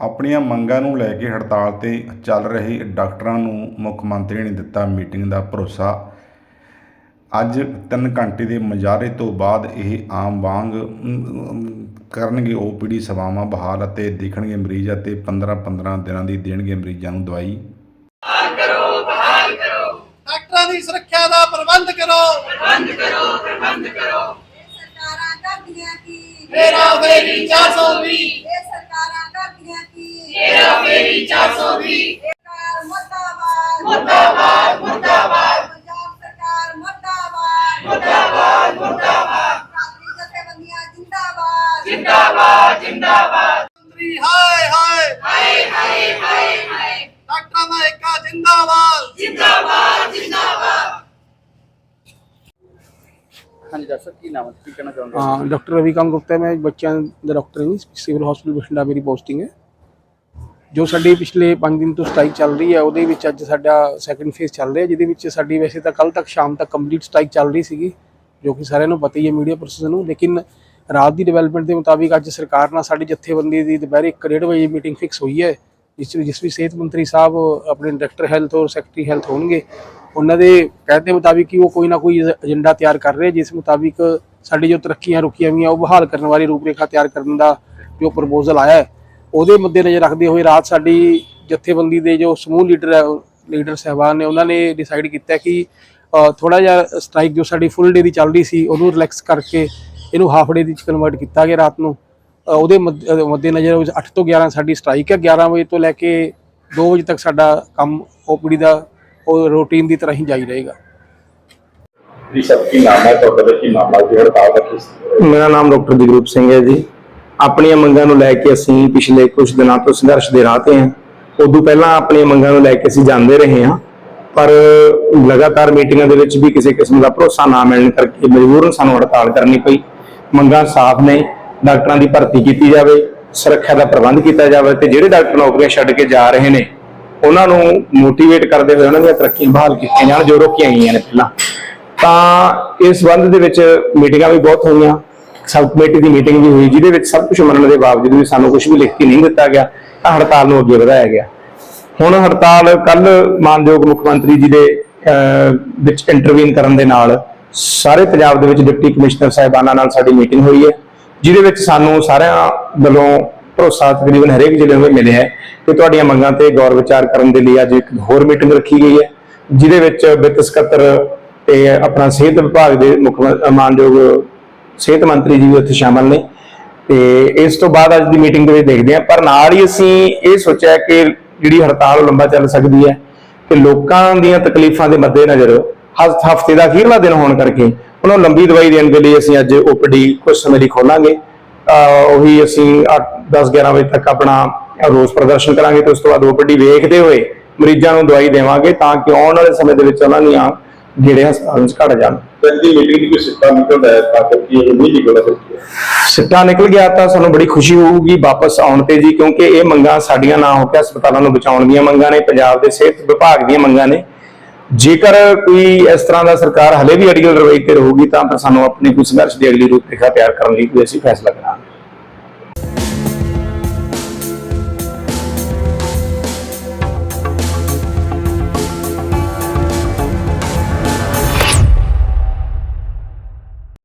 ਆਪਣੀਆਂ ਮੰਗਾਂ ਨੂੰ ਲੈ ਕੇ ਹੜਤਾਲ ਤੇ ਚੱਲ ਰਹੇ ਡਾਕਟਰਾਂ ਨੂੰ ਮੁੱਖ ਮੰਤਰੀ ਨੇ ਦਿੱਤਾ ਮੀਟਿੰਗ ਦਾ ਭਰੋਸਾ। ਅੱਜ 3 ਘੰਟੇ ਦੇ ਮੁਜ਼ਾਹਰੇ ਤੋਂ ਬਾਅਦ ਇਹ ਆਮ ਵਾਂਗ ਕਰਨਗੇ ਓਪੀਡੀ ਸੇਵਾਵਾਂ ਬਹਾਲ ਅਤੇ ਦੇਖਣਗੇ ਮਰੀਜ਼ ਅਤੇ 15-15 ਦਿਨਾਂ ਦੀ ਦੇਣਗੇ ਮਰੀਜ਼ਾਂ ਨੂੰ ਦਵਾਈ। ਡਾਕਟਰਾਂ ਦੀ ਸੁਰੱਖਿਆ ਦਾ ਪ੍ਰਬੰਧ ਕਰੋ। ਸਰਕਾਰਾਂ ਕਰਦੀਆਂ ਕੀ? ਮੇਰਾ ਫੇਰੀ 420 ਜਿੰਦਾਬਾਦ। ਜਿੰਦਾਬਾਦ ਜਿੰਦਾਬਾਦ। ਹਾਂਜੀ ਡਾਕਟਰ ਕੀ ਨਾਮ ਹੈ? ਕੀ ਕਹਿਣਾ ਚਾਹੁੰਦੇ ਹੋ? ਡਾਕਟਰ ਰਵੀਕਾਂਤ ਗੁਪਤਾ ਮੈਂ ਬੱਚਿਆਂ ਦਾ ਡਾਕਟਰ ਹਾਂ ਸਿਵਲ ਹਸਪੀਟਲ ਬਠਿੰਡਾ ਮੇਰੀ ਪੋਸਟਿੰਗ ਹੈ। ਜੋ ਸਾਡੀ ਪਿਛਲੇ 5 ਦਿਨ ਤੋਂ ਸਟ੍ਰਾਈਕ ਚੱਲ ਰਹੀ ਹੈ ਉਹਦੇ ਵਿੱਚ ਅੱਜ ਸਾਡਾ ਸੈਕੰਡ ਫੇਜ਼ ਚੱਲ ਰਿਹਾ ਜਿਹਦੇ ਵਿੱਚ ਸਾਡੀ ਵੈਸੇ ਤਾਂ ਕੱਲ ਤੱਕ ਸ਼ਾਮ ਤੱਕ ਕੰਪਲੀਟ ਸਟ੍ਰਾਈਕ ਚੱਲ ਰਹੀ ਸੀਗੀ ਜੋ ਕਿ ਸਾਰਿਆਂ ਨੂੰ ਪਤਾ ਹੀ ਹੈ ਮੀਡੀਆ ਪਰਸਨ ਨੂੰ। ਲੇਕਿਨ ਰਾਤ ਦੀ ਡਿਵੈਲਪਮੈਂਟ ਦੇ ਮੁਤਾਬਿਕ ਅੱਜ ਸਰਕਾਰ ਨਾਲ ਸਾਡੀ ਜਥੇਬੰਦੀ ਦੀ ਦੁਪਹਿਰੇ 1:30 ਵਜੇ ਮੀਟਿੰਗ ਫਿਕਸ ਹੋਈ ਹੈ। ਜਿਸ ਵਿੱਚ ਜਿਸ ਵੀ ਸਿਹਤ ਮੰਤਰੀ ਸਾਹਿਬ ਆਪਣੇ ਡਾਇਰੈਕਟਰ ਹੈਲਥ ਔਰ ਸੈਕਟਰੀ ਹੈਲਥ ਹੋਣਗੇ, ਉਹਨਾਂ ਦੇ ਕਹਿਣ ਦੇ ਮੁਤਾਬਿਕ ਕਿ ਉਹ ਕੋਈ ਨਾ ਕੋਈ ਏਜੰਡਾ ਤਿਆਰ ਕਰ ਰਹੇ, ਜਿਸ ਮੁਤਾਬਿਕ ਸਾਡੀ ਜੋ ਤਰੱਕੀਆਂ ਰੁਕੀਆਂ ਹੋਈਆਂ, ਉਹ ਬਹਾਲ ਕਰਨ ਵਾਲੀ ਰੂਪਰੇਖਾ ਤਿਆਰ ਕਰਨ ਦਾ ਜੋ ਪ੍ਰਪੋਜ਼ਲ ਆਇਆ ਹੈ, ਉਹਦੇ ਮੁੱਦੇ ਨਜ਼ਰ ਰੱਖਦੇ ਹੋਏ ਰਾਤ ਸਾਡੀ ਜਥੇਬੰਦੀ ਦੇ ਜੋ ਸਮੂਹ ਲੀਡਰ ਹੈ, ਲੀਡਰ ਸਹਿਬਾਨ ਨੇ, ਉਹਨਾਂ ਨੇ ਡਿਸਾਈਡ ਕੀਤਾ ਕਿ ਥੋੜਾ ਜਿਹਾ ਸਟ੍ਰਾਈਕ ਜੋ ਸਾਡੀ ਫੁੱਲ ਡੇ ਦੀ ਚੱਲ ਰਹੀ ਸੀ, ਉਹਨੂੰ ਰਿਲੈਕਸ ਕਰਕੇ ਇਹਨੂੰ ਹਾਫ ਡੇ ਦੀ ਕਨਵਰਟ ਕੀਤਾ ਗਿਆ ਰਾਤ ਨੂੰ। ਉਹਦੇ ਮੱਦ- ਨਜ਼ਰ ਵਿੱਚ 8 ਤੋਂ 11 ਸਾਡੀ ਸਟ੍ਰਾਈਕ ਹੈ। 11 ਵਜੇ ਤੋਂ ਲੈ ਕੇ 2 ਵਜੇ ਤੱਕ ਸਾਡਾ ਕੰਮ ਓਪੀਡੀ ਦਾ ਉਹ ਰੂਟੀਨ ਦੀ ਤਰ੍ਹਾਂ ਹੀ ਜਾਰੀ ਰਹੇਗਾ। ਜੀ ਸਭ ਕੀ ਨਾਮ ਹੈ ਤੁਹਾਡਾ ਕੀ ਮਾਮਲਾ ਜੀ ਹੜਤਾਲ ਦਾ ਕਿਸ ਮੇਰਾ ਨਾਮ ਡਾਕਟਰ ਜਗਰੂਪ ਸਿੰਘ ਹੈ ਜੀ। ਆਪਣੀਆਂ ਮੰਗਾਂ ਨੂੰ ਲੈ ਕੇ ਅਸੀਂ ਪਿਛਲੇ ਕੁਝ ਦਿਨਾਂ ਤੋਂ ਸੰਘਰਸ਼ ਦੇ ਰਾਹ ਤੇ ਹਾਂ। ਉਦੋਂ ਪਹਿਲਾਂ ਆਪਣੀਆਂ ਮੰਗਾਂ ਨੂੰ ਲੈ ਕੇ ਅਸੀਂ ਜਾਂਦੇ ਰਹੇ ਹਾਂ। ਪਰ ਲਗਾਤਾਰ ਮੀਟਿੰਗਾਂ ਦੇ ਵਿੱਚ ਵੀ ਕਿਸੇ ਕਿਸਮ ਦਾ ਭਰੋਸਾ ਨਾ ਮਿਲਣ ਕਰਕੇ ਮਜਬੂਰਨ ਸਾਨੂੰ ਹੜਤਾਲ ਕਰਨੀ ਪਈ। ਮੰਗਾਂ ਸਾਫ਼ ਨੇ। ਡਾਕਟਰਾਂ ਦੀ ਭਰਤੀ ਕੀਤੀ ਜਾਵੇ, ਸੁਰੱਖਿਆ ਦਾ ਪ੍ਰਬੰਧ ਕੀਤਾ ਜਾਵੇ ਤੇ ਜਿਹੜੇ ਡਾਕਟਰ ਨੌਕਰੀਆਂ ਛੱਡ ਕੇ ਜਾ ਰਹੇ ਨੇ, ਉਹਨਾਂ ਨੂੰ ਮੋਟੀਵੇਟ ਕਰਦੇ ਹੋਏ ਉਹਨਾਂ ਦੀਆਂ ਤਰੱਕੀਆਂ ਬਹਾਲ ਕੀਤੀਆਂ ਜਾਣ, ਜੋ ਰੋਕੀਆਂ ਗਈਆਂ ਨੇ ਪਹਿਲਾਂ। ਤਾਂ ਇਸ ਸੰਬੰਧ ਦੇ ਵਿੱਚ ਮੀਟਿੰਗਾਂ ਵੀ ਬਹੁਤ ਹੋਈਆਂ, ਸਬ ਕਮੇਟੀ ਦੀ ਮੀਟਿੰਗ ਵੀ ਹੋਈ, ਜਿਹਦੇ ਵਿੱਚ ਸਭ ਕੁਝ ਮੰਨਣ ਦੇ ਬਾਵਜੂਦ ਵੀ ਸਾਨੂੰ ਕੁਝ ਵੀ ਲਿਖ ਕੇ ਨਹੀਂ ਦਿੱਤਾ ਗਿਆ, ਤਾਂ ਹੜਤਾਲ ਨੂੰ ਅੱਗੇ ਵਧਾਇਆ ਗਿਆ। ਹੁਣ ਹੜਤਾਲ ਕੱਲ ਮਾਨਯੋਗ ਮੁੱਖ ਮੰਤਰੀ ਜੀ ਦੇ ਵਿੱਚ ਇੰਟਰਵੀਨ ਕਰਨ ਦੇ ਨਾਲ ਸਾਰੇ ਪੰਜਾਬ ਦੇ ਵਿੱਚ ਡਿਪਟੀ ਕਮਿਸ਼ਨਰ ਸਾਹਿਬਾਨਾਂ ਨਾਲ ਸਾਡੀ ਮੀਟਿੰਗ ਹੋਈ ਹੈ। ਜਿਹਦੇ ਵਿੱਚ ਸਾਨੂੰ ਸਾਰਿਆਂ ਵੱਲੋਂ ਭਰੋਸਾ ਤਕਰੀਬਨ ਹਰੇਕ ਜ਼ਿਲ੍ਹੇ ਨੂੰ ਮਿਲਿਆ ਹੈ ਕਿ ਤੁਹਾਡੀਆਂ ਮੰਗਾਂ ਤੇ ਗੌਰ ਵਿਚਾਰ ਕਰਨ ਦੇ ਲਈ ਅੱਜ ਇੱਕ ਹੋਰ ਮੀਟਿੰਗ ਰੱਖੀ ਗਈ ਹੈ, ਜਿਹਦੇ ਵਿੱਚ ਵਿੱਤ ਸਕੱਤਰ ਤੇ ਆਪਣਾ ਸਿਹਤ ਵਿਭਾਗ ਦੇ ਮੁੱਖ ਮਾਨਯੋਗ ਸਿਹਤ ਮੰਤਰੀ ਜੀ ਵੀ ਉੱਥੇ ਸ਼ਾਮਲ ਨੇ। ਤੇ ਇਸ ਤੋਂ ਬਾਅਦ ਅੱਜ ਦੀ ਮੀਟਿੰਗ ਦੇ ਵਿੱਚ ਦੇਖਦੇ ਹਾਂ, ਪਰ ਨਾਲ ਹੀ ਅਸੀਂ ਇਹ ਸੋਚਿਆ ਕਿ ਜਿਹੜੀ ਹੜਤਾਲ ਲੰਬਾ ਚੱਲ ਸਕਦੀ ਹੈ, ਕਿ ਲੋਕਾਂ ਦੀਆਂ ਤਕਲੀਫਾਂ ਦੇ ਮੱਦੇਨਜ਼ਰ ਹਫ਼ਤੇ ਦਾ ਅਖੀਰਲਾ ਦਿਨ ਹੋਣ ਕਰਕੇ ਉਹਨਾਂ ਨੂੰ ਲੰਬੀ ਦਵਾਈ ਦੇਣ ਦੇ ਲਈ ਅਸੀਂ ਅੱਜ ਓਪੀਡੀ ਕੁਝ ਸਮੇਂ ਲਈ ਖੋਲਾਂਗੇ। ਉਹੀ ਅਸੀਂ 10 11 ਵਜੇ ਤੱਕ ਆਪਣਾ ਰੋਜ਼ ਪ੍ਰਦਰਸ਼ਨ ਕਰਾਂਗੇ ਤੇ ਉਸ ਤੋਂ ਬਾਅਦ ਓਪੀਡੀ ਵੇਖਦੇ ਹੋਏ ਮਰੀਜ਼ਾਂ ਨੂੰ ਦਵਾਈ ਦੇਵਾਂਗੇ ਤਾਂ ਕਿ ਆਉਣ ਵਾਲੇ ਸਮੇਂ ਦੇ ਵਿੱਚ ਉਹਨਾਂ ਦੀਆਂ ਜਿਹੜੇ ਹਸਪਤਾਲਾਂ 'ਚ ਘਟ ਜਾਣ। ਪਹਿਲੀ ਮੀਟਿੰਗ ਦੀ ਕੋਈ ਸਿੱਟਾ ਨਿਕਲਦਾ ਹੈ ਤਾਂ ਕਿ ਇਹ ਨਹੀਂ ਨਿਕਲਦਾ ਸਿੱਟਾ ਨਿਕਲ ਗਿਆ ਤਾਂ ਸਾਨੂੰ ਬੜੀ ਖੁਸ਼ੀ ਹੋਊਗੀ ਵਾਪਸ ਆਉਣ ਤੇ ਜੀ ਕਿਉਂਕਿ ਇਹ ਮੰਗਾਂ ਸਾਡੀਆਂ ਨਾ ਹੋ ਕੇ ਹਸਪਤਾਲਾਂ ਨੂੰ ਬਚਾਉਣ ਦੀਆਂ ਮੰਗਾਂ ਨੇ ਪੰਜਾਬ ਦੇ ਸਿਹਤ ਵਿਭਾਗ ਦੀਆਂ ਮੰਗਾਂ ਨੇ। ਜੇਕਰ ਕੋਈ ਇਸ ਤਰ੍ਹਾਂ ਦਾ ਸਰਕਾਰ ਹਲੇ ਵੀ ਅੜੀਅਲ ਰਵੱਈਏ ਤੇ ਰਹੂਗੀ ਤਾਂ ਫਿਰ ਸਾਨੂੰ ਆਪਣੇ ਕੋਈ ਸੰਘਰਸ਼ ਦੀ ਅਗਲੀ ਰੂਪਰੇਖਾ ਤਿਆਰ ਕਰਨ ਲਈ ਕੋਈ ਅਸੀਂ ਫੈਸਲਾ ਕਰਾਂਗੇ।